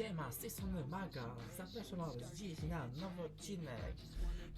Siema, z tej strony Maga. Zapraszam Was dziś na nowy odcinek.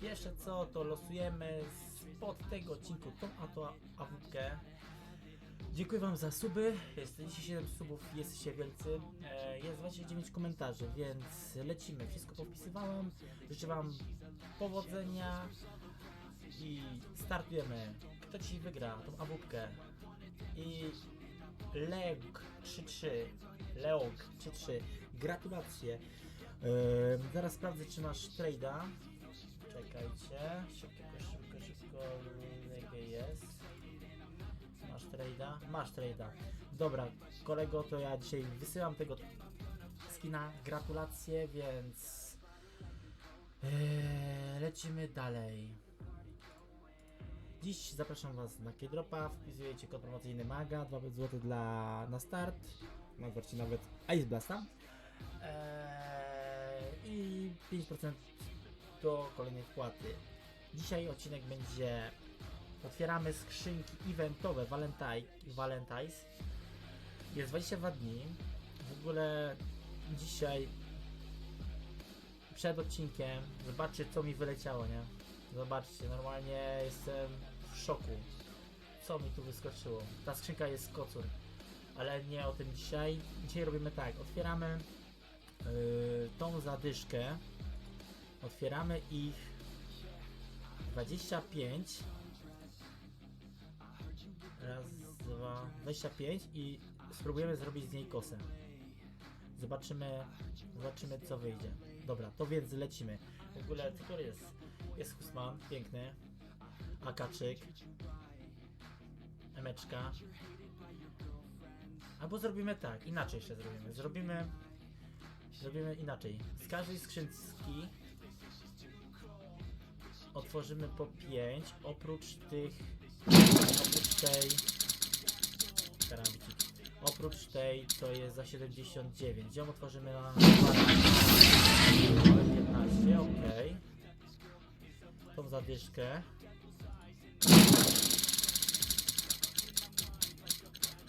Pierwsze co, to losujemy spod tego odcinku tą a to AWP. Dziękuję Wam za suby. Jest 37 subów, jesteście wielcy. E, Jest 29 komentarzy, więc lecimy. Wszystko popisywałem. Życzę Wam powodzenia i startujemy. Kto dzisiaj wygra tą AWP? I Leog 3-3. Leog 3-3. Gratulacje. Ym, zaraz sprawdzę, czy masz trade'a. Czekajcie. Szybko, szybko, szybko. Jakie jest? Masz trade'a? Masz trade'a. Dobra, kolego, to ja dzisiaj wysyłam tego skina. Gratulacje, więc yy, lecimy dalej. Dziś zapraszam Was na K-Dropa, wpisujecie kod promocyjny MAGA, 2 zł dla, na start, na wersji nawet Ice Blasta i 5% do kolejnej wpłaty. Dzisiaj odcinek będzie, otwieramy skrzynki eventowe Valentine, Valentine's, jest 22 dni, w ogóle dzisiaj przed odcinkiem zobaczcie co mi wyleciało, nie? Zobaczcie, normalnie jestem w szoku. Co mi tu wyskoczyło? Ta skrzynka jest kocur. Ale nie o tym dzisiaj. Dzisiaj robimy tak, otwieramy tą zadyszkę. Otwieramy ich 25. Raz, dwa, 25 i spróbujemy zrobić z niej kosę. Zobaczymy, zobaczymy co wyjdzie. Dobra, to więc lecimy. W ogóle, który jest? Jest Husman, piękny. Akaczyk. Emeczka. Albo zrobimy tak, inaczej jeszcze zrobimy. Zrobimy. Zrobimy inaczej. Z każdej skrzynki otworzymy po 5, oprócz tych. Oprócz tej. Karambiki. Oprócz tej, co jest za 79. Ją otworzymy na 15, okej. Tą zadyszkę.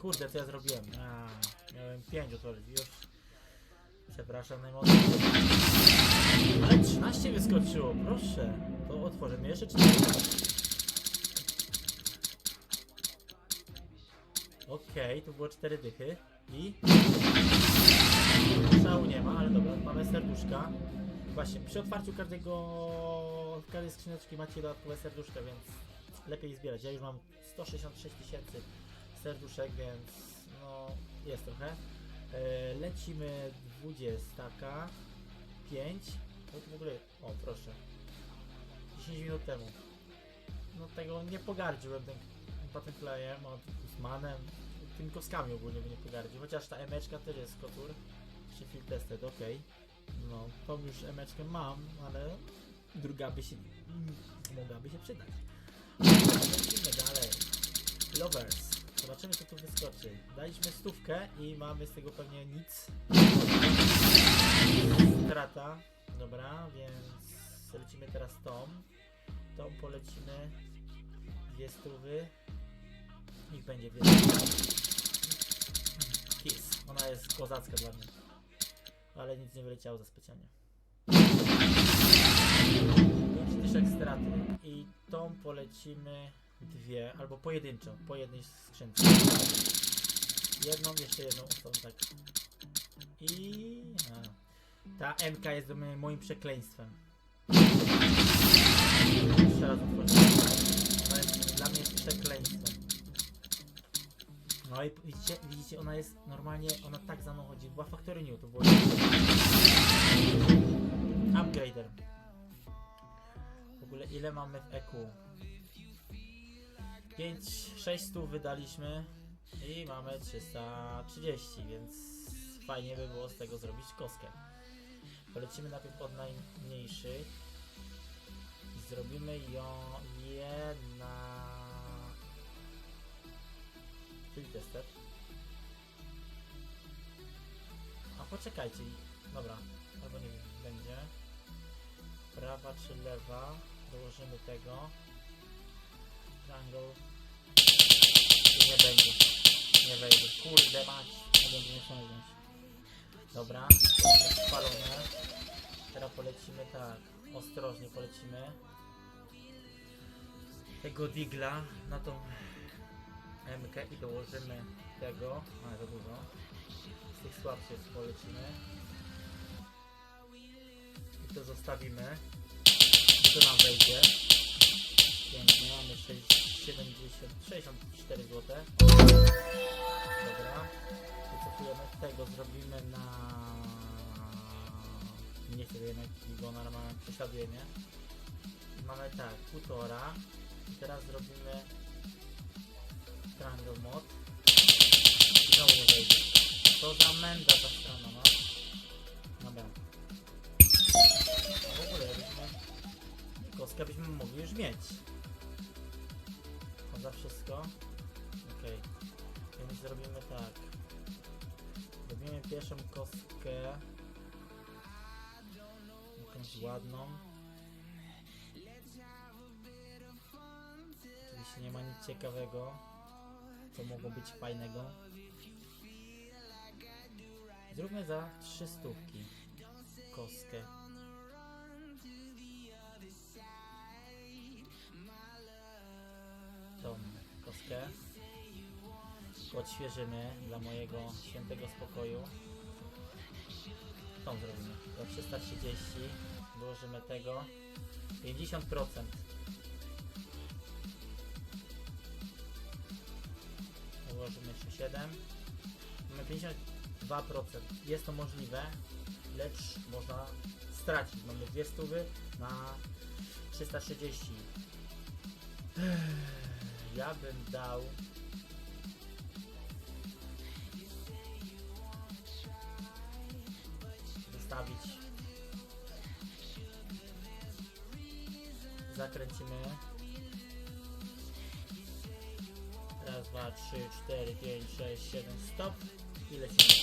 Kurde, co ja zrobiłem? A, miałem 5 otworzyć, już. Przepraszam najmocniej. Ale 13 wyskoczyło, proszę. To otworzymy jeszcze 4. Okej, tu było 4 dychy. I... Szału nie ma, ale dobra, mamy serduszka. Właśnie, przy otwarciu każdego, każdej skrzyneczki macie dodatkowe serduszka, więc lepiej zbierać. Ja już mam 166 tysięcy serduszek, więc no jest trochę. E, lecimy 20, 5. No to w ogóle, o proszę, 10 minut temu. No tego nie pogardziłem tym Butterflyem, od Usmanem, tymi koskami ogólnie by nie pogardził. Chociaż ta emeczka też jest kotur. Czy field tested, ok. No, tą już emeczkę mam, ale druga by się, mogłaby się przydać. Lecimy dalej. Lovers. Zobaczymy co tu wyskoczy. Daliśmy stówkę i mamy z tego pewnie nic. Strata. Dobra, więc lecimy teraz tą. Tą polecimy. Dwie stówy. Niech będzie stówy. Kiss. Ona jest kozacka dla mnie. Ale nic nie wyleciało za specjalnie. 5 tyszek straty. I tą polecimy dwie, albo pojedynczo, po jednej skrzynce. Jedną, jeszcze jedną, tą tak. I... A. Ta MK jest moim przekleństwem. Jeszcze raz otworzę. Dla mnie przekleństwem. No i widzicie, widzicie, ona jest normalnie, ona tak za mną chodzi. Była Factory New, to było... Upgrader. W ogóle ile mamy w EQ? 5, 600 wydaliśmy i mamy 330, więc fajnie by było z tego zrobić kostkę. Polecimy najpierw od najmniejszych i zrobimy ją je na field tester. A poczekajcie, dobra, albo nie wiem, będzie prawa czy lewa, dołożymy tego Jungle. Nie będzie. Nie wejdzie. Kurde mać. Nie będzie musiał wziąć. Dobra, spalone. Teraz polecimy tak, ostrożnie polecimy. Tego digla na tą MK i dołożymy tego, a za dużo. Z tych słabszych polecimy. I to zostawimy. I to nam wejdzie. 64 zł. Dobra. Wycofujemy tego, zrobimy na... Nie chcę jednak, bo normalnie prześladuje mnie. Mamy tak, półtora. Teraz zrobimy Triangle Mod. Znowu wejdzie. To za menda ta strona, no. Dobra. A w ogóle byśmy... Kostkę byśmy mogli już mieć. Wszystko. Okej. Więc zrobimy tak. Zrobimy pierwszą kostkę. Jakąś ładną. Oczywiście nie ma nic ciekawego. Co mogło być fajnego. Zróbmy za trzy stówki kostkę. Kostkę odświeżymy dla mojego świętego spokoju. Tą zrobimy. Za 330 dołożymy tego. 50%. Dołożymy jeszcze 7. Mamy 52%. Jest to możliwe, lecz można stracić. Mamy dwie stówy na 330. Ja bym dał wystawić. Zakręcimy. Raz, dwa, trzy, cztery, pięć, sześć, siedem, stop. I lecimy.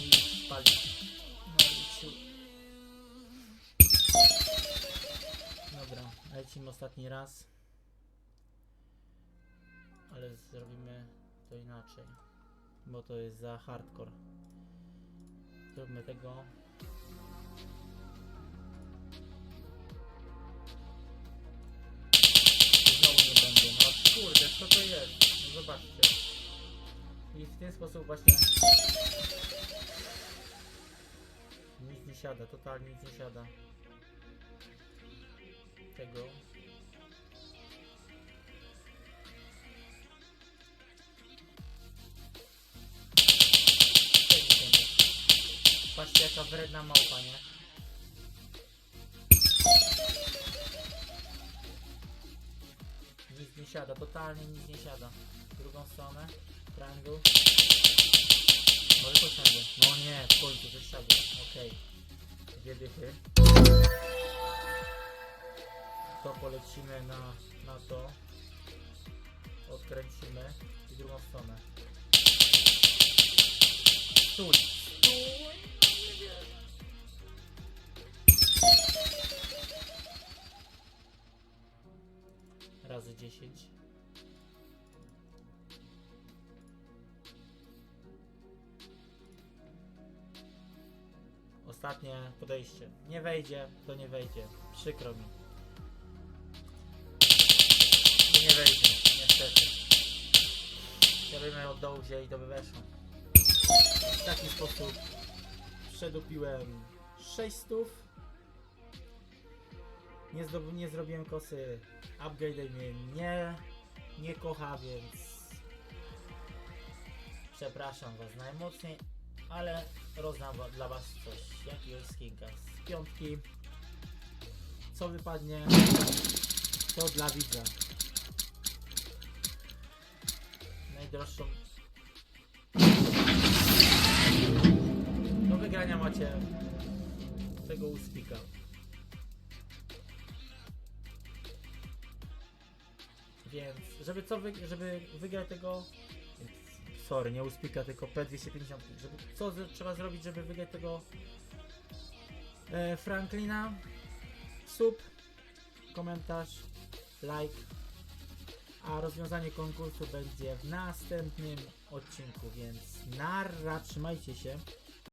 I spalić. Dobra, lecimy ostatni raz. Ale zrobimy to inaczej. Bo to jest za hardcore. Zróbmy tego. No kurde, co to jest? No zobaczcie. I w ten sposób właśnie nic nie siada, totalnie nic nie siada. Tego Patrzcie jaka wredna małpa, nie? Nic nie siada, totalnie nic nie siada. W drugą stronę, triangle. Może posiadę. No nie, w końcu wysiadło. Okej. Dwie dychy. To polecimy na, na to. Odkręcimy i drugą stronę. Stój! 10. Ostatnie podejście. Nie wejdzie, to nie wejdzie. Przykro mi. I nie wejdzie, niestety. Ja bym ją od dołu wzięli, to by weszło. W taki sposób przedupiłem 6 stów. Nie, nie zrobiłem kosy. Upgrade mnie nie, nie kocha, więc przepraszam was najmocniej, ale rozdam wa- dla was coś, jakiegoś skinka z piątki. Co wypadnie, to dla widza. Najdroższą. Do wygrania macie tego uspika. Więc, żeby co wy, żeby wygrać tego. Sorry, nie uspika, tylko P250. Żeby, co z, trzeba zrobić, żeby wygrać tego e, Franklina? Sub, komentarz, like. A rozwiązanie konkursu będzie w następnym odcinku, więc narra, trzymajcie się.